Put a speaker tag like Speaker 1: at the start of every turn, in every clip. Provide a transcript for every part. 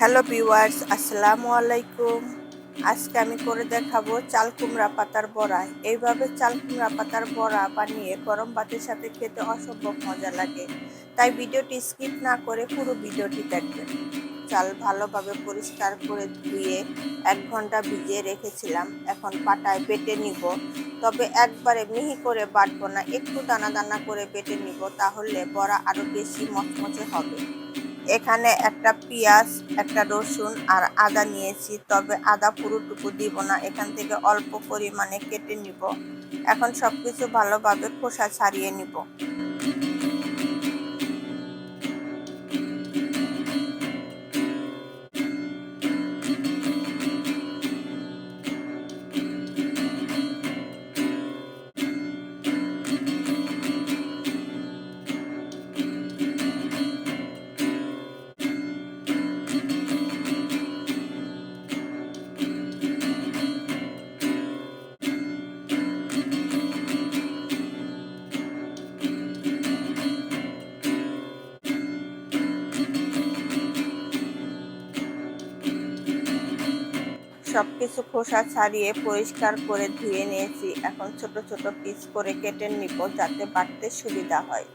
Speaker 1: Hello viewers, আসসালামু আলাইকুম। আজকে আমি করে দেখাবো চাল কুমড়া পাতার বড়া। এইভাবে চাল কুমড়া পাতার বড়া বানিয়ে গরম ভাতের সাথে খেতে অসম্ভব মজা লাগে। তাই ভিডিওটি স্কিপ না করে পুরো ভিডিওটি দেখবেন। চাল ভালোভাবে পরিষ্কার করে ধুয়ে এক ঘণ্টা ভিজিয়ে রেখেছিলাম। এখন পাটায় বেটে নিব। তবে একবারে মিহি করে বাটবো না, একটু দানা দানা করে বেটে নিব, তাহলে বড়া আরও বেশি মচমচে হবে। এখানে একটা পেঁয়াজ, একটা রসুন আর আদা নিয়েছি। তবে আদা পুরোটুকু দিব না, এখান থেকে অল্প পরিমাণে কেটে নিব। এখন সব কিছু ভালোভাবে খোসা ছাড়িয়ে নিব। সবকিছু খোসা ছাড়িয়ে পরিষ্কার করে ধুয়ে নিয়েছি। এখন ছোট ছোট পিস করে কেটে নিব যাতে বাড়তে সুবিধা হয়।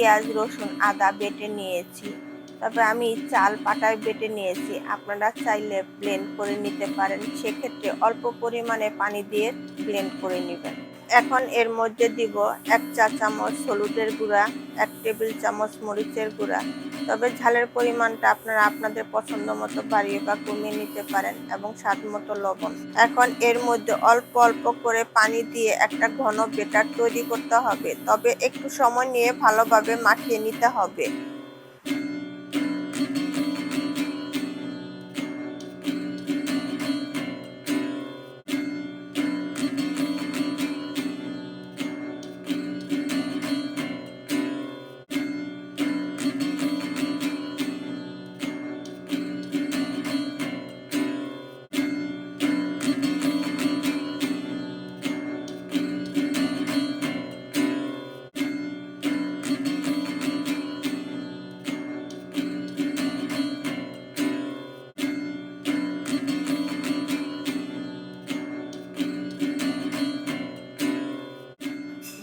Speaker 1: পেঁয়াজ, রসুন, আদা বেটে নিয়েছি। তবে আমি চাল পাটায় বেটে নিয়েছি। আপনারা চাইলে ব্লেন্ড করে নিতে পারেন। সেক্ষেত্রে অল্প পরিমাণে পানি দিয়ে ব্লেন্ড করে নেবেন। এখন এর মধ্যে দিব এক চা চামচ হলুদের গুঁড়া, এক টেবিল চামচ মরিচের গুঁড়া। তবে ঝালের পরিমাণটা আপনারা আপনাদের পছন্দ মতো বাড়িয়ে বা কমিয়ে নিতে পারেন এবং স্বাদ মতো লবণ। এখন এর মধ্যে অল্প অল্প করে পানি দিয়ে একটা ঘন বেটার তৈরি করতে হবে। তবে একটু সময় নিয়ে ভালোভাবে মাখিয়ে নিতে হবে।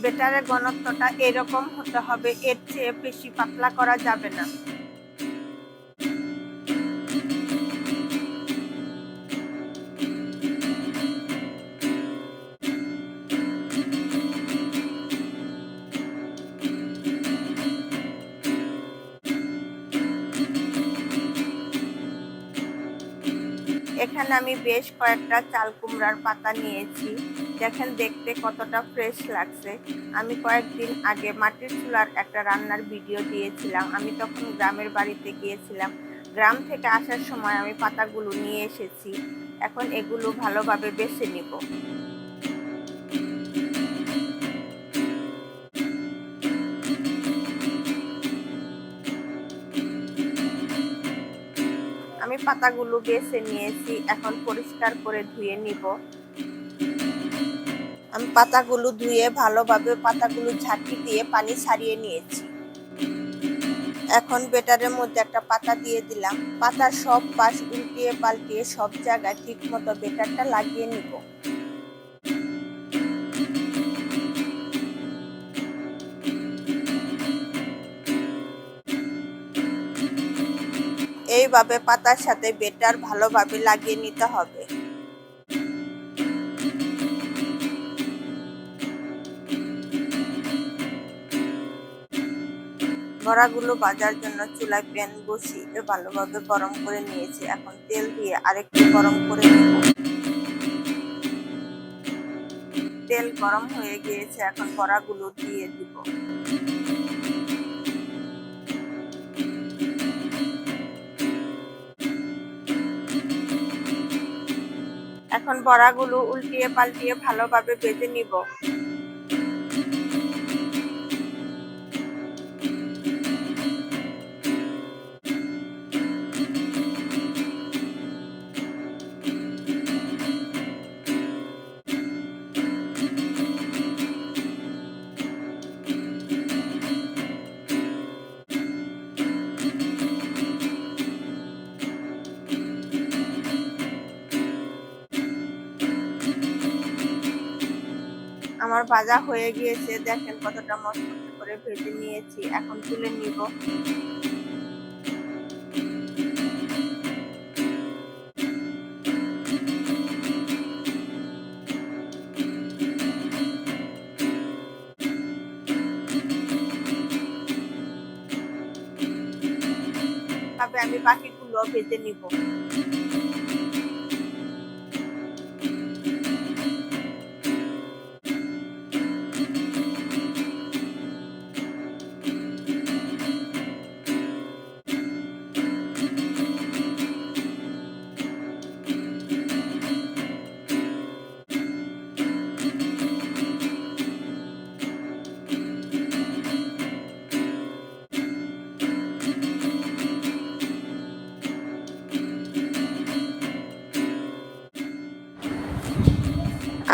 Speaker 1: বেটারের ঘনত্বটা এরকম হতে হবে এর চেয়ে বেশি পাতলা করা যাবে না। এখানে আমি বেশ কয়েকটা চাল কুমড়ার পাতা নিয়েছি। দেখেন দেখতে কতটা ফ্রেশ লাগছে। আমি কয়েকদিন আগে মাটির চুলার একটা রান্নার ভিডিও দিয়েছিলাম। আমি তখন গ্রামের বাড়িতে গিয়েছিলাম। গ্রাম থেকে আসার সময় আমি পাতাগুলো নিয়ে এসেছি। এখন এগুলো ভালোভাবে বেছে নিব। পাতাগুলো বেছে নিয়েছি, এখন পরিষ্কার করে ধুয়ে নিব। আমি পাতাগুলো ধুয়ে ভালোভাবে পাতাগুলো ঝাঁকি দিয়ে পানি ছাড়িয়ে নিয়েছি। এখন বেটারের মধ্যে একটা পাতা দিয়ে দিলাম। পাতার সব পাশ উল্টিয়ে পাল্টিয়ে সব জায়গায় ঠিক মতো বেটারটা লাগিয়ে নিব। এইভাবে পাতার সাথে বেটার ভালোভাবে লাগিয়ে নিতে হবে। বড়াগুলো ভাজার জন্য চুলায় প্যান বসিয়ে ভালোভাবে গরম করে নিয়েছি। এখন তেল দিয়ে আরেকটু গরম করে নেব। তেল গরম হয়ে গিয়েছে, এখন বড়াগুলো দিয়ে দিব। এখন বড়াগুলো উল্টিয়ে পাল্টিয়ে ভালোভাবে ভেজে নিব। আমার ভাজা হয়ে গিয়েছে। দেখেন কতটা মচমচে করে ভেজে নিয়েছি। এখন তুলে নিব। আমি বাকিগুলো ভেজে নিব।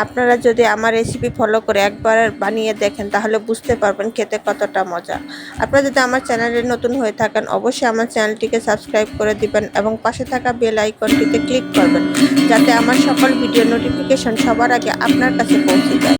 Speaker 1: আপনারা যদি আমার রেসিপি ফলো করে একবার বানিয়ে দেখেন, তাহলে বুঝতে পারবেন খেতে কতটা মজা। আপনারা যদি আমার চ্যানেলে নতুন হয়ে থাকেন, অবশ্যই আমার চ্যানেলটিকে সাবস্ক্রাইব করে দিবেন এবং পাশে থাকা বেল আইকনটিতে ক্লিক করবেন, যাতে আমার সকল ভিডিও নোটিফিকেশন সবার আগে আপনার কাছে পৌঁছে যায়।